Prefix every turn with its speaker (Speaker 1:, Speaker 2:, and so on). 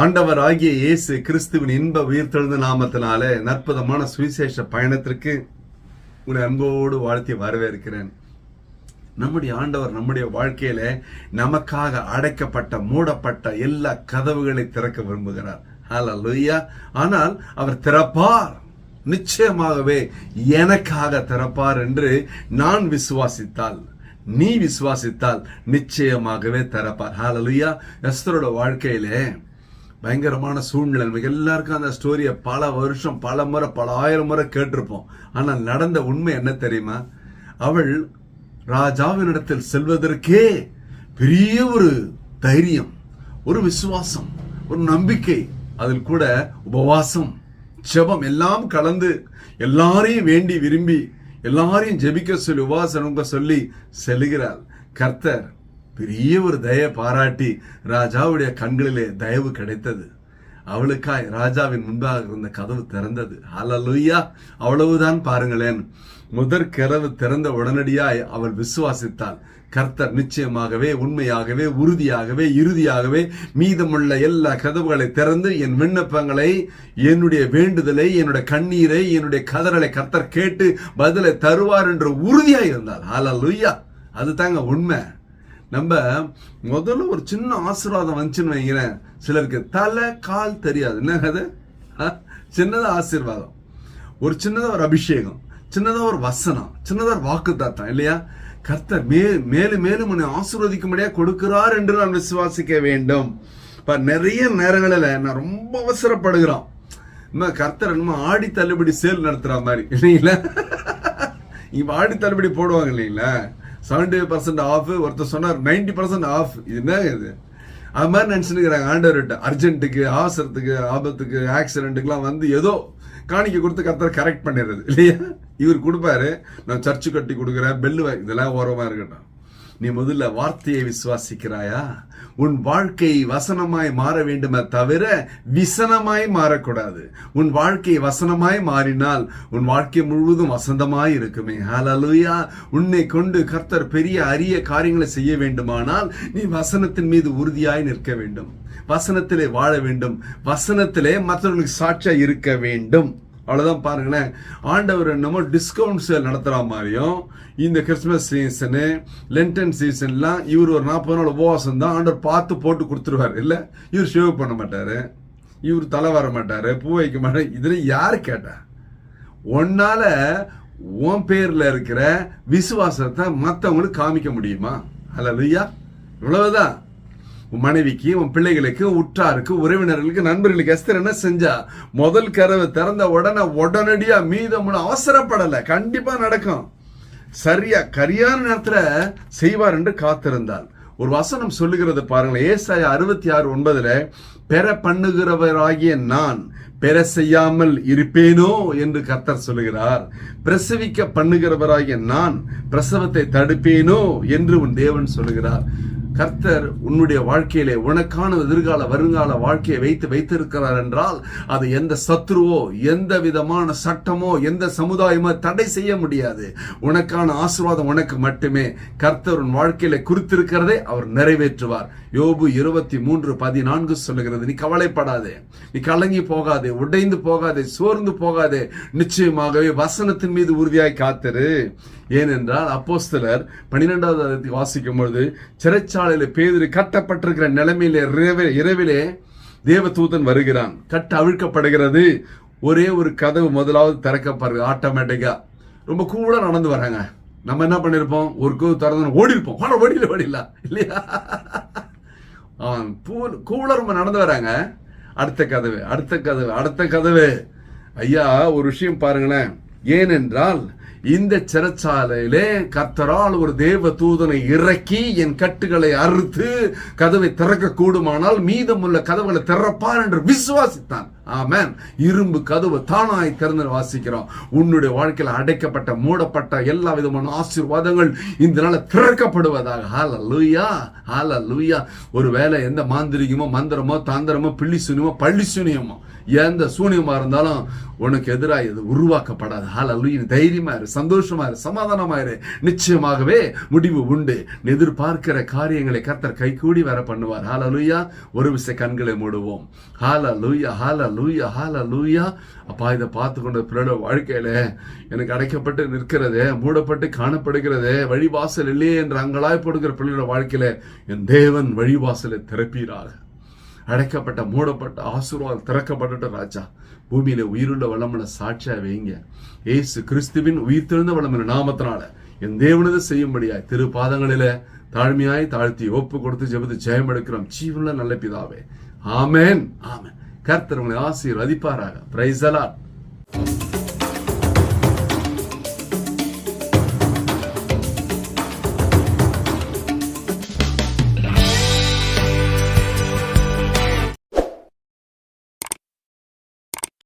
Speaker 1: ஆண்டவர் ஆகிய இயேசு கிறிஸ்துவின் இன்ப உயிர்த்தெழுந்த நாமத்தினாலே நற்புதமான சுவிசேஷ பயணத்திற்கு உங்களை அன்போடு வாழ்த்தி வரவேற்கிறேன். நம்முடைய ஆண்டவர் நம்முடைய வாழ்க்கையில நமக்காக அடைக்கப்பட்ட மூடப்பட்ட எல்லா கதவுகளை திறக்க விரும்புகிறார். ஹalleluya ஆனால் அவர் திறப்பார். நிச்சயமாகவே எனக்காக திறப்பார் என்று நான் விசுவாசித்தால் நீ விசுவாசித்தால் நிச்சயமாகவே திறப்பார். ஹாலலுயா எஸ்தரோட வாழ்க்கையிலே பயங்கரமான சூழ்நிலை. நமக்கு எல்லாருக்கும் அந்த ஸ்டோரியை பல வருஷம் பல முறை பல ஆயிரம் முறை கேட்டிருப்போம். ஆனால் நடந்த உண்மை என்ன தெரியுமா? அவள் ராஜாவினிடத்தில் செல்வதற்கே பெரிய ஒரு தைரியம் ஒரு விசுவாசம் ஒரு நம்பிக்கை அதில் கூட உபவாசம் ஜெபம் எல்லாம் கலந்து எல்லாரையும் வேண்டி விரும்பி எல்லாரையும் ஜெபிக்க சொல்லி உபவாசம் சொல்லி செல்கிறாள். கர்த்தர் பெரிய ஒரு தயை பாராட்டி ராஜாவுடைய கண்களிலே தயவு கிடைத்தது. அவளுக்காய் ராஜாவின் முன்பாக இருந்த கதவு திறந்தது. ஹalleluya. அவ்வளவுதான் பாருங்களேன். முதற் கதவு திறந்த உடனடியாய் அவள் விசுவாசித்தாள். கர்த்தர் நிச்சயமாகவே உண்மையாகவே உறுதியாகவே இறுதியாகவே மீதமுள்ள எல்லா கதவுகளை திறந்து என் விண்ணப்பங்களை என்னுடைய வேண்டுதலை என்னுடைய கண்ணீரை என்னுடைய கதறலை கர்த்தர் கேட்டு பதிலை தருவார் என்று உறுதியாக இருந்தாள் ஹalleluya. அது தாங்க உண்மை. நம்ம முதல்ல ஒரு சின்ன ஆசீர்வாதம் வந்துச்சுன்னு வைங்களேன் சிலருக்கு தலை கால் தெரியாது. என்ன அது? சின்னதாக ஆசீர்வாதம். ஒரு சின்னதாக ஒரு அபிஷேகம். சின்னதாக ஒரு வசனம். சின்னதாக ஒரு வாக்கு இல்லையா? கர்த்தர் மே மேலும் மேலும் உன்னை ஆசீர்வதிக்கும்படியாக கொடுக்கிறார் என்று நான் விசுவாசிக்க வேண்டும். இப்போ நிறைய நேரங்களில் நான் ரொம்ப அவசரப்படுகிறோம் இன்னும் கர்த்தர் என்னமோ ஆடி தள்ளுபடி சேல் நடத்துகிற மாதிரி. இல்லைங்களா? இப்போ ஆடி தள்ளுபடி போடுவாங்க இல்லைங்களா? செவன்டி பர்சன்ட் ஆஃப் ஒருத்தர் சொன்னார் நைன்டி பர்சன்ட் ஆஃப் இது என்ன இது? அது மாதிரி நினச்சினுக்கிறாங்க ஆண்டவர்கிட்ட. அர்ஜென்ட்டுக்கு அவசரத்துக்கு ஆபத்துக்கு ஆக்சிடென்ட்டுக்குலாம் வந்து ஏதோ காணிக்க கொடுத்து கத்தரை கரெக்ட் பண்ணிடுறது இல்லையா? இவர் கொடுப்பாரு நான் சர்ச்சு கட்டி கொடுக்குறேன் பெல்லு இதெல்லாம் ஓரமாக இருக்கட்டும். நீ முதல்ல வார்த்தையை விசுவாசிக்கிறாயா? உன் வாழ்க்கை வசனமாய் மாற வேண்டுமே தவிர விசனமாய் மாறக்கூடாது. உன் வாழ்க்கை வசனமாய் மாறினால் உன் வாழ்க்கை முழுவதும் வசந்தமாய் இருக்குமே. ஹalleluya உன்னை கொண்டு கர்த்தர் பெரிய அரிய காரியங்களை செய்ய வேண்டுமானால் நீ வசனத்தின் மீது உறுதியாய் நிற்க வேண்டும். வசனத்திலே வாழ வேண்டும். வசனத்திலே மற்றவர்களுக்கு சாட்சியாக இருக்க வேண்டும். அவ்வளோதான் பாருங்களேன். ஆண்டவர் என்னமோ டிஸ்கவுண்ட் சேல் நடத்துகிற மாதிரியும் இந்த கிறிஸ்மஸ் சீசனு லென்டன் சீசன்லாம் இவர் ஒரு நாற்பது நாள் உபவாசம் தான் ஆண்டவர் பார்த்து போட்டு கொடுத்துருவார். இல்லை இவர் ஷேவ் பண்ண மாட்டார். இவர் தலை வர மாட்டார் பூ வைக்க மாட்டார். இதில் யார் கேட்டா? உன்னால் உன் பேரில் இருக்கிற விசுவாசத்தை மற்றவங்களுக்கு காமிக்க முடியுமா? அல்ல இவ்வளவுதான். உன் மனைவிக்கு உன் பிள்ளைகளுக்கு உற்றாருக்கு உறவினர்களுக்கு நண்பர்களுக்கு எஸ்தர் என்ன செஞ்சா? முதல் கரவு திறந்த உடனே உடனடியா மீதம் அவசரப்படலை. கண்டிப்பா நடக்கும். சரியா கரியான நேரத்துல செய்வார் என்று காத்திருந்தாள். ஒரு வசனம் சொல்லுகிறது பாருங்களேன். ஏசாய அறுபத்தி ஆறு ஒன்பதுல பெற பண்ணுகிறவராகிய நான் பெற செய்யாமல் இருப்பேனோ? என்று கர்த்தர் சொல்லுகிறார். பிரசவிக்க பண்ணுகிறவராகிய நான் பிரசவத்தை தடுப்பேனோ என்று உன் தேவன் சொல்லுகிறார். கர்த்தர் உன்னுடைய வாழ்க்கையிலே உனக்கான எதிர்கால வருங்கால வாழ்க்கையை வைத்து வைத்திருக்கிறார் என்றால் அது எந்த சத்ருவோ எந்த விதமான சட்டமோ எந்த சமுதாயமோ தடை செய்ய முடியாது. உனக்கான ஆசீர்வாதம் உனக்கு மட்டுமே. கர்த்தர் உன் வாழ்க்கையில குறித்திருக்கிறதை அவர் நிறைவேற்றுவார். யோபு இருபத்தி மூன்று பதினான்கு சொல்லுகிறது நீ கவலைப்படாதே. நீ கலங்கி போகாதே. உடைந்து போகாதே. சோர்ந்து போகாதே. நிச்சயமாகவே வசனத்தின் மீது உறுதியாய் காத்திரு. ஏனென்றால் அப்போஸ்தலர் பன்னிரெண்டாவது வாசிக்கும் பொழுது சிறைச்சாலையில பேதிரு கட்டப்பட்டிருக்கிற நிலைமையிலே இரவே- இரவிலே தேவதூதன் வருகிறான். கட்ட அவிழ்க்கப்படுகிறது. ஒரே ஒரு கதவு முதலாவது திறக்கப்படுது ஆட்டோமேட்டிக்கா ரொம்ப கூட நடந்து வராங்க. நம்ம என்ன பண்ணிருப்போம்? ஒரு கதவு திறந்து ஓடி இருப்போம் ஓட ஓடில ஓடிடலாம். இல்லையா? அவன் பூ- கூட ரொம்ப நடந்து வராங்க. அடுத்த கதவு அடுத்த கதவு அடுத்த கதவு. ஐயா ஒரு விஷயம் பாருங்களேன். ஏனென்றால் இந்த சிறைச்சாலையிலே கர்த்தரால் ஒரு தேவ தூதனை இறக்கி என் கட்டுகளை அறுத்து கதவை திறக்க கூடுமானால் மீதமுள்ள கதவுகளை திறப்பார் என்று விசுவாசித்தான். ஆமென். இரும்பு கதவு தானாய் திறந்து வாசிக்கிறோம். உன்னுடைய வாழ்க்கையில் அடைக்கப்பட்ட மூடப்பட்ட எல்லா விதமான ஆசீர்வாதங்கள் இந்த நாள திறக்கப்படுவதாக. ஹால லூயா ஹால லூயா ஒரு ஒருவேளை எந்த மாந்திரிகமோ மந்திரமோ தாந்திரமோ பிள்ளி சூனியமோ பள்ளி சூனியமோ எந்த சூனியமா இருந்தாலும் உனக்கு எதிராக இது உருவாக்கப்படாது. ஹalleluya தைரியமா இரு சந்தோஷமா இரு சமாதானமா இரு. நிச்சயமாகவே முடிவு உண்டு. எதிர்பார்க்கிற காரியங்களை கர்த்தர் கைகூடி வர பண்ணுவார். ஹால லூயா ஒரு விசை கண்களை மூடுவோம். ஹால லூயா ஹால லூயா ஹால லூயா அப்பா இதை பார்த்து கொண்ட பிறட வாழ்க்கையில எனக்கு அடைக்கப்பட்டு நிற்கிறது மூடப்பட்டு காணப்படுகிறது வழிவாசல் இல்லையே என்று அங்கலாய்ப்படுகிற பிள்ளையோட வாழ்க்கையில என் தேவன் வழிவாசலை திறப்பீராக. அடைக்கப்பட்ட மூடப்பட்ட ஆசீர்வாதம் திறக்கப்பட்ட ராஜா. பூமியில உயிருள்ள வளமுள்ள சாட்சியா வைங்க ஏசு கிறிஸ்துவின் உயிர் தெழுந்த வளமுள்ள நாமத்தினால என் தேவனது செய்யும்படியாய் திரு பாதங்களில தாழ்மையாய் தாழ்த்தி ஒப்பு கொடுத்து ஜெபத்து ஜெயம் எடுக்கிறோம். ஜீவனுள்ள நல்ல பிதாவே. ஆமேன். ஆமேன். கர்த்தர் உங்களை ஆசீர்வதிப்பாராக. Price allot